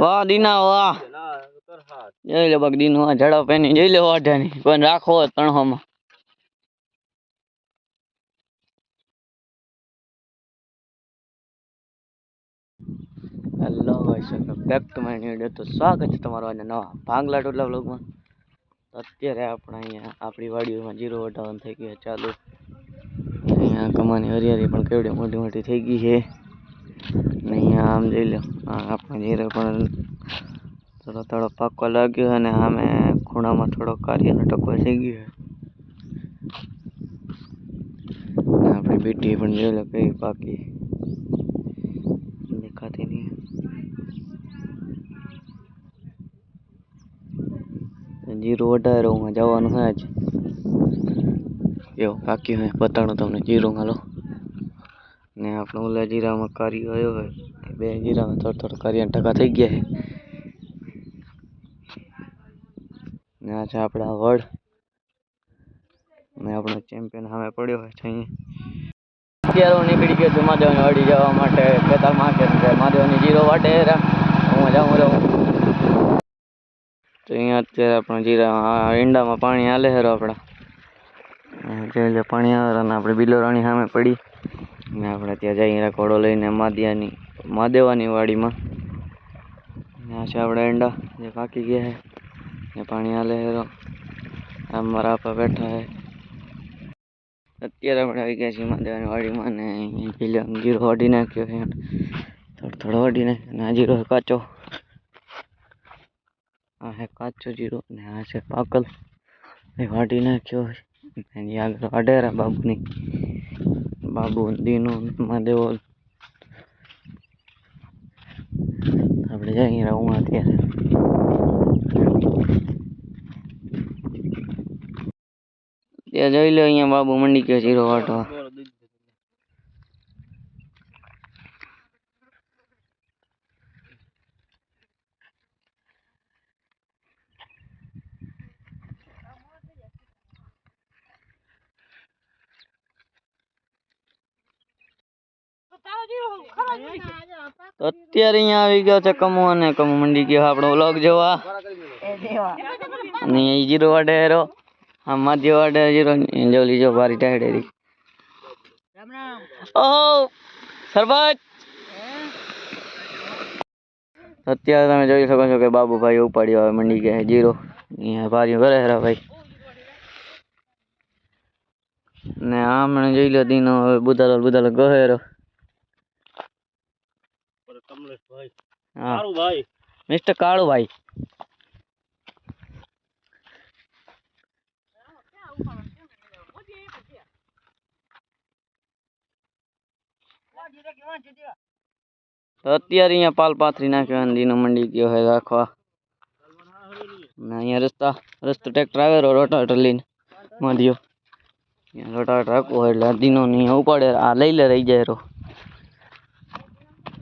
વાહ, દીના વાહ. જઈ લે બગ દીનું ઝડપ એની જઈ લે વાઢાની. પણ રાખો હોયમાં hello back to my new video તો સ્વાગત છે તમારું આજે નવા ભાંગલા ટોટલા વ્લોગમાં. અત્યારે આપણે અહીંયા આપણી વાડીઓમાં જીરો વટાવન થઈ ગયું ચાલુ. અહીંયા કમાની હરિયાળી પણ કેવડી મોટી મોટી થઈ ગઈ છે. ને અહીંયા આમ જઈ લો. આપણે જીરો પણ થોડો થોડો પાકવા લાગ્યો અને અમે ખૂણામાં થોડો કાર્યનો ટકો થઈ ગયો આપણી બીટી પણ જોઈ લો કઈ પાકી. દેખાતી નહીં. જીરું વધારેમાં જવાનું હોય જ એવું પાક્યું હોય બતાડું તમને જીરું હાલો. ને આપણે ઓલા જીરામાં કાર્ય આવ્યો હોય બે જીરામાં થોડો થોડું કરીને ટકા થઈ ગયા છે. ને આ છે આપણા વડ ને આપણો ચેમ્પિયન સામે પડ્યો હોય છે અત્યારે હું નીકળી ગયો છું મહાદેવને અડી જવા માટે. ખેતરમાં કે મહાદેવની જીરો વાટે હું જાઉં રહું. તો અહીંયા અત્યારે આપણે જીરા ઈંડામાં પાણી હાલે હેરો આપણા. જોઈ પાણી આવે અને આપણે બિલોરાણી સામે પડી. ને આપણે ત્યાં જઈને ઘોડો લઈને માદિયાની મહાદેવાની વાડીમાં. ત્યાં છે આપણા ઈંડા, જે પાકી ગયા છે. ને પાણી હાલે હેરો આમ મારા આપા બેઠા છે. અત્યારે આપણે આવી ગયા છીએ મહાદેવાની વાડીમાં ને અહીંયા જોઈ લે આમ જીરો વાઢી નાખ્યો છે. થોડો થોડો વાઢી નાખ્યો ને આ જીરો છે કાચો. આ છે કાચો જીરો ને આ છે પાકલ. એ વાઢી નાખ્યો છે. એની આગળ વાઢેરા બાબુની. બાબુ, દીનો, મહાદેવો. આપણે જઈએ રહું અત્યારે. ત્યાં જોઈ લો અહીંયા બાબુ મંડી ગયો જીરો વાટવા. અત્યારે અહીંયા આવી ગયો છે કમો અને કમો મંડી ગયો આપણો વ્લોગ જોવા. અને જીરો વાડે હેરો આ માધ્ય વાડે જીરો લીજો લીજો ભારી ટાઈડેરી ઓ સરપંચ અત્યારે તમે જોઈ શકો છો કે બાબુભાઈ ઉપાડ્યો હવે મંડી ગયા જીરો. અહીંયા ભારીઓ કરે હેરા ભાઈ. ને આમણે જોઈ લો દીનો, હવે બુધાલો બુધાલો ગહેરો હા. મિસ્ટર કાળુભાઈ તો અત્યારે અહીંયા પાલ પાથરી નાખ્યો અને દીનો મંડી ગયો હોય રાખવા. ના અહીંયા રસ્તા રસ્તો ટ્રેક્ટર આવે રોટાવેટર લઈને માધ્યો અહીંયા રોટાવેટર રાખવો એટલે દીનો નહીં ઉપાડે આ લઈ લે રહી જાય રો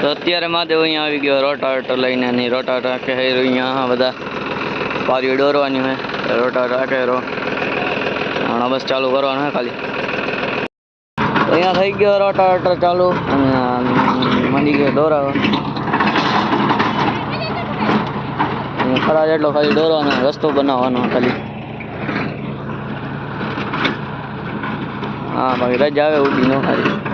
તો અત્યારે મહાદેવ અહીંયા આવી ગયો, રોટાવેટર લઈને અને રોટાવેટર કે અહીંયા બધા પારીઓ દોરવાની હોય રોટાવેટર રાખે રો હમણાં બસ ચાલુ કરવાનું ખાલી. અહીંયા થઈ ગયો રોટાવેટર ચાલુ અને મંડી ગયો દોરાવા. ખરા જેટલો ખાલી દોરવાનો, રસ્તો બનાવવાનો ખાલી. હા, બાકી રજા આવે ઉડી નો ખાલી.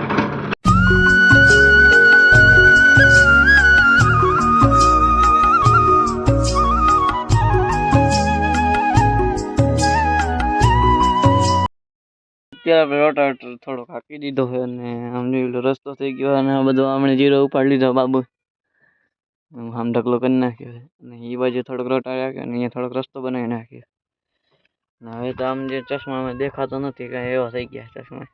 અત્યારે આપણે રોટાવેટર થોડોક હાંકી દીધો છે અને આમ પેલો રસ્તો થઈ ગયો અને આ બધો આમણે જીરો ઉપાડી લીધો બાબુ. આમ ઢગલો કરી નાખ્યો છે. અને એ બાજુ થોડોક રોટા રાખ્યો અને અહીંયા થોડોક રસ્તો બનાવી નાખ્યો. અને હવે તો આમ જે ચશ્મામાં દેખાતો નથી, કાંઈ એવા થઈ ગયા ચશ્મા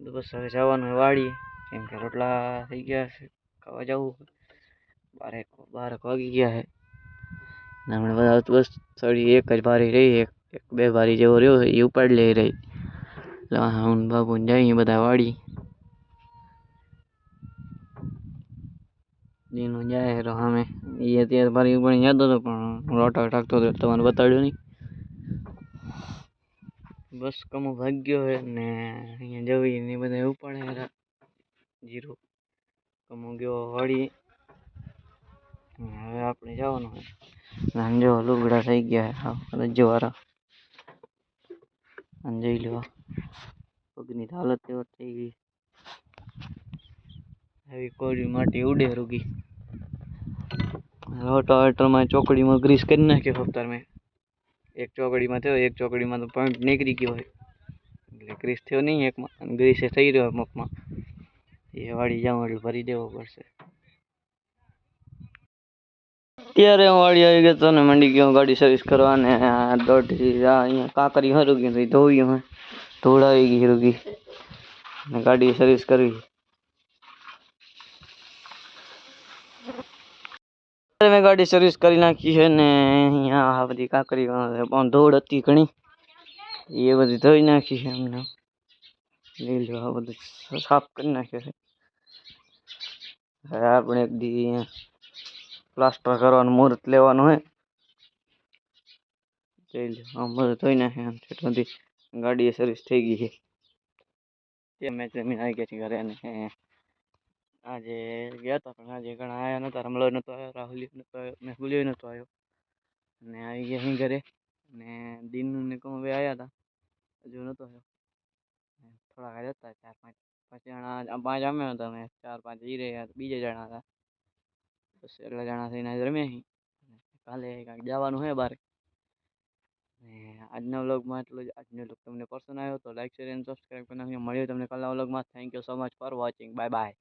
બસ હવે જવાનું વાડીએ. કેમ કે રોટલા થઈ ગયા છે, ખાવા જવું બારેક બારેક વાગી ગયા છે. હમણાં બધા બસ થોડી એક જ બારી રહી એક બે બારી જેવો રહ્યો છે એ ઉપાડી લઈ રહી. એટલે હું ને બાબુ ને જઈએ બધા વાડી દીનું જાય તો સામે. એ અત્યારે બારી ઉપર યાદ હતો, પણ રોટા ટાકતો હતો એટલે તમને બતાડ્યું નહીં. બસ કમો ભાગ્યો છે ને અહીંયા જવી ને એ બધા ઉપાડે હેરા જીરો કમો ગયો વાળી ને હવે આપણે જવાનું છે. અને જો લુગડા થઈ ગયા છે. હાવ રજવાળા અને જોઈ લો, પગની હાલત એવો થઈ ગઈ. આવી કોરી માટી ઉડે રૂગી. રોટાવેટરમાં ચોકડીમાં ગ્રીસ કરી નાખ્યો ફક્ત મેં. એક ચોકડીમાં થયો, એક ચોકડીમાં તો પોઈન્ટ નીકળી ગયો હોય. એટલે ગ્રીસ થયો નહીં એકમાં ગ્રીસ થઈ રહ્યો મગમાં. એ વાળી જાઉં એટલે ભરી દેવો પડશે. ત્યારે હું વાળી આવી ગયો તો ને મંડી ગયો, ગાડી સર્વિસ કરવા ને આ દોઢી, આ અહીંયા કાંકરી હરું ગયું, તો ધોયું હોય ધોળાવી ગઈ રૂગી ને ગાડી સર્વિસ કરવી. અત્યારે મેં ગાડી સર્વિસ કરી નાખી છે ને અહીંયા આ બધી કાંકરી પણ ધૂળ હતી ઘણી. એ બધી ધોઈ નાખી છે એમને લઈ લો આ બધું સાફ કરી નાખ્યો છે. હવે આપણે એક દી અહીંયા પ્લાસ્ટર કરવાનું મુહૂર્ત લેવાનું હોય. જોઈ લો બધું ધોઈ નાખે આમ સર્વિસ થઈ ગઈ છે. તે મેં જમીન આવી ગયા છે ઘરે અને આજે ગયા હતા પણ આજે ઘણા આવ્યા નહોતા રમલો નહોતો આવ્યો, રાહુલ નહોતો આવ્યો મેહુલિયો નહોતો આવ્યો. અને આવી ગયા અહીં ઘરે અને દિનનું ને કહું બે આવ્યા હતા હજુ નહોતો આવ્યો. થોડા જ હતા, ચાર પાંચ પાંચ જણા, પાંચ અમે હતા, અમે ચાર પાંચ એ રહ્યા બીજા જણા હતા. બસ એટલા જણા થઈને આજે રમ્યા કાલે કાંઈક જવાનું છે બહાર આજના વ્લોગમાં એટલું જ. આજનો વ્લોગ તમને પસંદ આવ્યો તો લાઈક શેર એન્ડ સબસ્ક્રાઈબ કરી નાખજો. મળ્યો તમને કાલના વ્લોગમાં. Thank you so much for watching bye bye